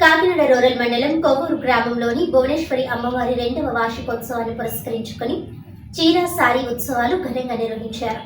Kakinada rural మండలం కొవ్వూరు గ్రామంలోని భువనేశ్వరి అమ్మవారి రెండవ వార్షికోత్సవాన్ని పురస్కరించుకొని చీర సారీ ఉత్సవాలు ఘనంగా నిర్వహించారు.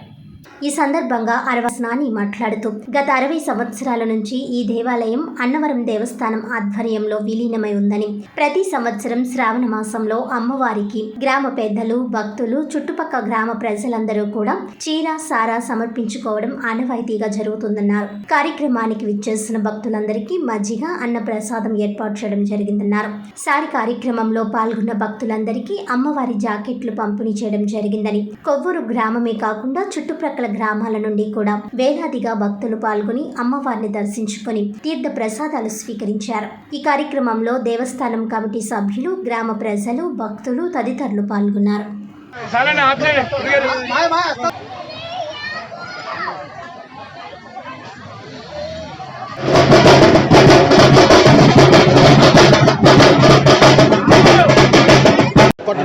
ఈ సందర్భంగా అరవస్నాని మాట్లాడుతూ గత అరవై సంవత్సరాల నుంచి ఈ దేవాలయం అన్నవరం దేవస్థానం ఆధ్వర్యంలో విలీనమై ఉందని ప్రతి సంవత్సరం శ్రావణ మాసంలో అమ్మవారికి గ్రామ పెద్దలు భక్తులు చుట్టుపక్కల గ్రామ ప్రజలందరూ కూడా చీర సారా సమర్పించుకోవడం ఆనవాయితీగా జరుగుతుందన్నారు. కార్యక్రమానికి విచ్చేసిన భక్తులందరికీ మజ్జిగ అన్న ప్రసాదం ఏర్పాటు చేయడం జరిగిందన్నారు. సారి కార్యక్రమంలో పాల్గొన్న భక్తులందరికీ అమ్మవారి జాకెట్లు పంపిణీ చేయడం జరిగిందని కొవ్వూరు గ్రామమే కాకుండా చుట్టుప్రక్కల గ్రామాల నుండి కూడా వేలాదిగా భక్తులు పాల్గొని అమ్మవారిని దర్శించుకొని తీర్థ ప్రసాదాలు స్వీకరించారు. ఈ కార్యక్రమంలో దేవస్థానం కమిటీ సభ్యులు గ్రామ ప్రజలు భక్తులు తదితరులు పాల్గొన్నారు.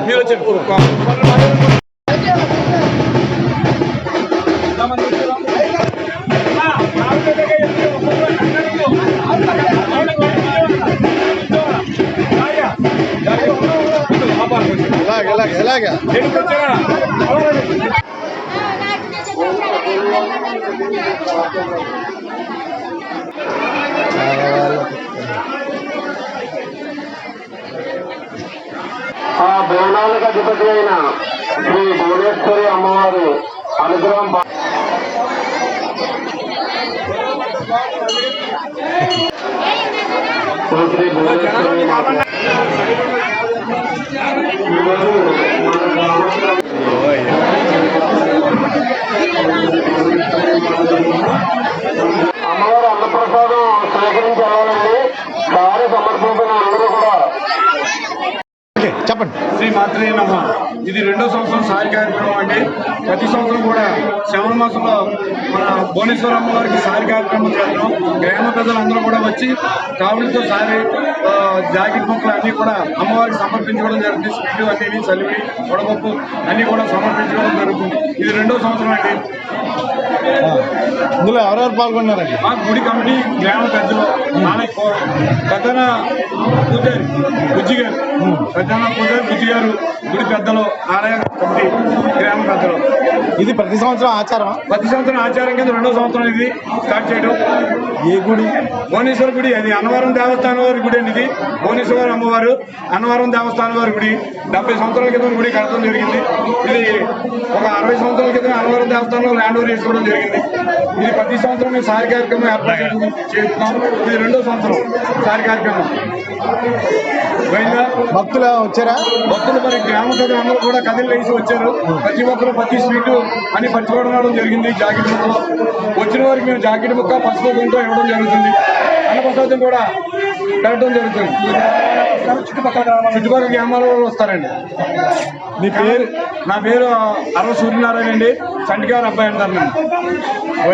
మీరు ఆ బోనాలకు అధిపతి అయిన శ్రీ భువనేశ్వరి అమ్మవారు అనుగ్రహం శ్రీ భువనేశ్వరి ఈరోజు చెప్పండి శ్రీ మాత్రే నమ ఇది రెండో సంవత్సరం సాయి కార్యక్రమం అండి. ప్రతి సంవత్సరం కూడా శ్రవణ మాసంలో మన భువనేశ్వర అమ్మవారికి సారి కార్యక్రమం చేస్తున్నాం గ్రామ ప్రజలందరూ కూడా వచ్చి కావులతో సారి జాకెట్ ముక్కలు అన్నీ కూడా అమ్మవారికి సమర్పించుకోవడం జరుగుతుంది. స్వీట్ అన్ని చలివి వడపప్పు అన్నీ కూడా సమర్పించుకోవడం జరుగుతుంది. ఇది రెండో సంవత్సరం అండి. ఇందులో ఎవరెవరు పాల్గొన్నారండి? మా గుడి కమిటీ గ్రామ పెద్దలు పెద్దన పూజారి బుజ్జి గారు. పెద్దన పూజారి బుజ్జి గారు గుడి పెద్దలు నారాయణ కమిటీ గ్రామ పెద్దలు ఇది ప్రతి సంవత్సరం ఆచారం ప్రతి సంవత్సరం ఆచారం కింద రెండో సంవత్సరం ఇది స్టార్ట్ చేయడం. ఏ గుడి? భువనేశ్వర గుడి అది అన్నవరం దేవస్థానం వారి గుడి అండి ఇది. భువనేశ్వర అమ్మవారు అన్నవరం దేవస్థానం వారి గుడి. డెబ్బై సంవత్సరాల క్రితం గుడి కట్టడం జరిగింది. ఇది ఒక అరవై సంవత్సరాల క్రితం అన్నవరం దేవస్థానంలో ల్యాండ్ ఓవర్ చేసుకోవడం జరిగింది. ఇది ప్రతి సంవత్సరం మేము సారి కార్యక్రమం ఏర్పాటు చేస్తున్నాం. ఇది రెండో సంవత్సరం సారి కార్యక్రమం. భక్తులు వచ్చారా? భక్తులు మరి గ్రామ ప్రజలు అందరూ కూడా కదిలి లేచి వచ్చారు. ప్రతి ఒక్కరు ప్రతి స్వీట్ అని పంచుకోవడం జరిగింది. జాకెట్ ముక్కలు వచ్చిన వారికి మేము జాకెట్ ముక్క పసుపు కుంకుమ ఇవ్వడం జరుగుతుంది. అన్నప్రసాదం కూడా పెట్టడం జరుగుతుంది. చుట్టుపక్కల గ్రామాల చుట్టుపక్కల గ్రామాల వాళ్ళు వస్తారండి. మీ పేరు నా పేరు అరవ సూర్యనారాయణ అండి. చంటిగారు అబ్బాయి అంటారు నన్ను.